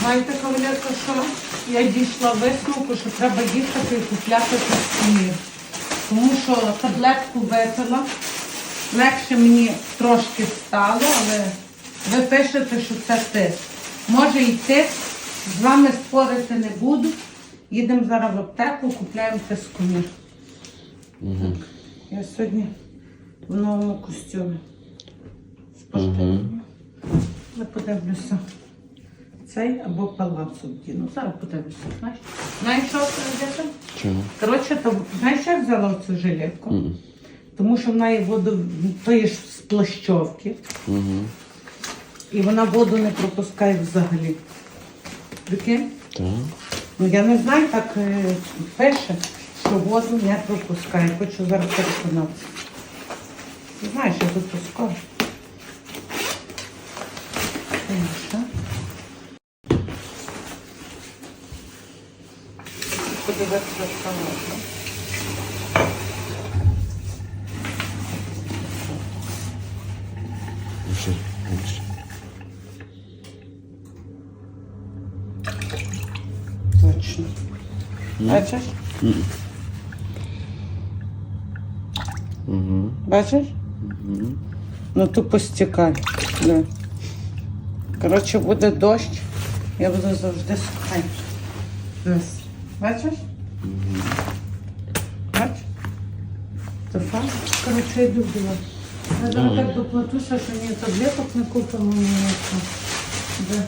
Знаєте, кавалерка, що я дійшла висновку, що треба їхати і купляти костюмів. Тому що таблетку випила, легше мені трошки стало, але ви пишете, що це тиск. Може і тиск, з вами спорити не буду. Їдемо зараз в аптеку, купляємо тискомір. Угу. Я сьогодні в новому костюмі. Спортивному. Я подивлюся. Цей або палацу вдіну. Зараз подивлюся. Знаєш, знаєш що це? Чого? Коротше, то, знаєш, як взяла цю жилетку? Мгм. Тому що вона є воду, тої ж з плащовки, Угу. і вона воду не пропускає взагалі. Прикинь? Так. Ну я не знаю, так е, пише, що воду не пропускає. Хочу зараз переконатися. Знаєш, я тут скоро. Подивитися, що можна. Бачиш? Бачиш? Ну тупо стікає. Да. Коротше, буде дощ, я буду завжди сухенька. Бачиш? То факт. Коротше, йду була. Я зараз так доплатуся, що ні таблеток не купимо ніяко. Де?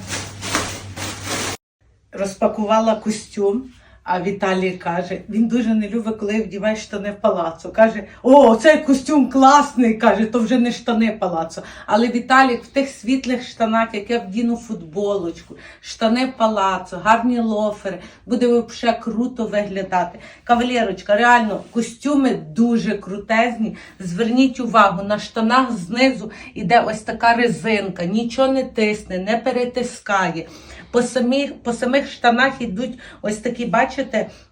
Розпакувала костюм. А Віталій каже, він дуже не любить, коли я вдіваю штани в палацу. Каже, о, цей костюм класний, каже, то вже не штани палацу. Але Віталік в тих світлих штанах, як я вдіну футболочку, штани палацу, гарні лофери, буде взагалі круто виглядати. Кавалерочка, реально, костюми дуже крутезні. Зверніть увагу, на штанах знизу іде ось така резинка, нічого не тисне, не перетискає. По самих, по самих штанах йдуть ось такі, бачите,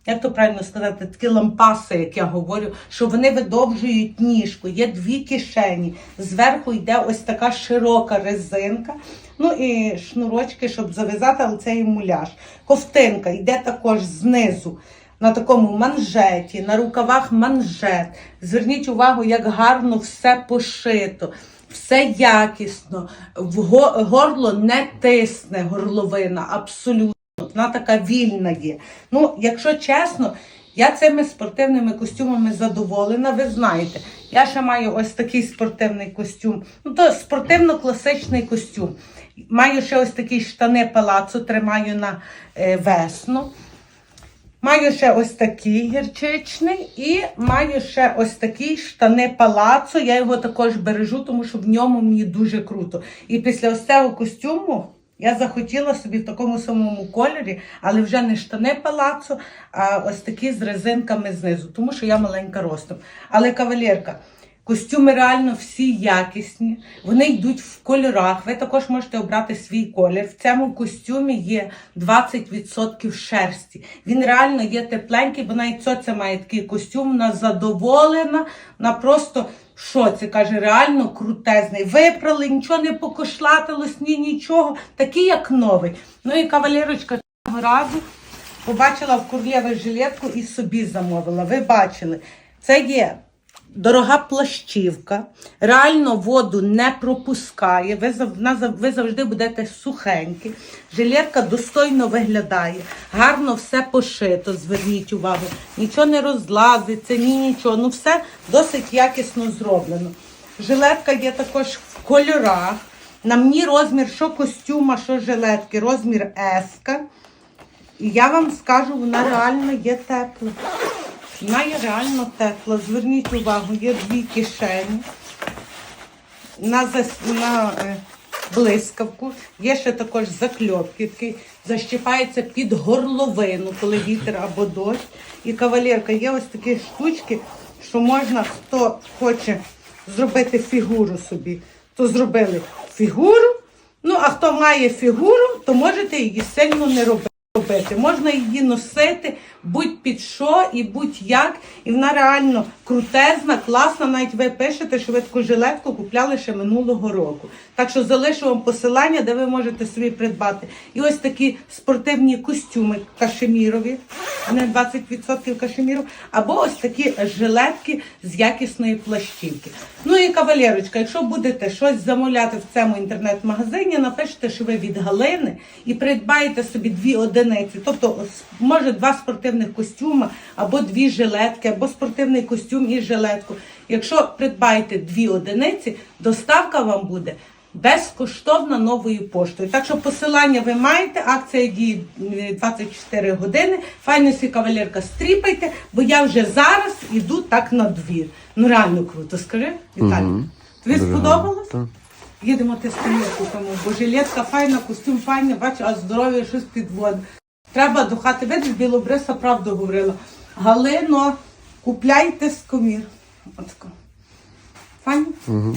як то правильно сказати, такі лампаси, як я говорю, що вони видовжують ніжку. Є дві кишені. Зверху йде ось така широка резинка. Ну і шнурочки, щоб зав'язати, але це і муляж. Ковтинка йде також знизу. На такому манжеті, на рукавах манжет. Зверніть увагу, як гарно все пошито. Все якісно, горло не тисне горловина, абсолютно. Вона така вільна є. Ну, якщо чесно, я цими спортивними костюмами задоволена. Ви знаєте, я ще маю ось такий спортивний костюм. Ну, то спортивно-класичний костюм. Маю ще ось такі штани палацу, тримаю на е, весну. Маю ще ось такий гірчичний і маю ще ось такий штани палацу. Я його також бережу, тому що в ньому мені дуже круто. І після ось цього костюму я захотіла собі в такому самому кольорі, але вже не штани палацу, а ось такі з резинками знизу, тому що я маленька ростом. Але кавалерка. Костюми реально всі якісні, вони йдуть в кольорах. Ви також можете обрати свій колір. В цьому костюмі є 20% шерсті. Він реально є тепленький, бо навіть це має такий костюм. Вона задоволена, вона просто в це Каже, реально крутезний. Випрали, нічого не покошлатилось, ні нічого. Такий, як новий. Ну і кавалерочка цього разу побачила в Курлєві жилетку і собі замовила. Ви бачили, це є. Дорога плащівка, реально воду не пропускає. Ви, завжди будете сухенькі. Жилетка достойно виглядає, гарно все пошито. Зверніть увагу, нічого не розлазиться, ні нічого. Ну все досить якісно зроблено. Жилетка є також в кольорах. На мені розмір що костюма, що жилетки, розмір S. І я вам скажу, вона реально є тепла. Вона є реально тепла. Зверніть увагу, є дві кишені. На, зас... на е, блискавку. Є ще також закльопки, такий защіпається під горловину, коли вітер або дощ. І кавалерка, є ось такі штучки, що можна, хто хоче зробити фігуру собі, то зробили фігуру. Ну, а хто має фігуру, то можете її сильно не робити. Робити. Можна її носити будь під що і будь-як. І вона реально крутезна, класна. Навіть ви пишете, що ви таку жилетку купляли ще минулого року. Так що залишу вам посилання, де ви можете собі придбати. І ось такі спортивні костюми кашемірові, вони 20% кашеміру, або ось такі жилетки з якісної плащівки. Ну і кавалерочка, якщо будете щось замовляти в цьому інтернет-магазині, напишіть, що ви від Галини і придбаєте собі дві одиниці. Тобто, може, два спортивних костюми, або дві жилетки, або спортивний костюм і жилетку. Якщо придбаєте дві одиниці, доставка вам буде. Безкоштовна новою поштою. Так що посилання ви маєте, акція діє е, 24 години. Файно сі кавалерка стріпайте, бо я вже зараз іду так на двір. Ну реально круто, скажи, Віталій. Мгм. Тобі сподобалось? гарно. Їдемо ти купимо, бо жилетка файна, костюм файний, бачу, а здоров'я щось підводить. Треба до хати, видиш, білобриса правду говорила. Галино, купляйте скомір. комір. Отако. Файно? Угу.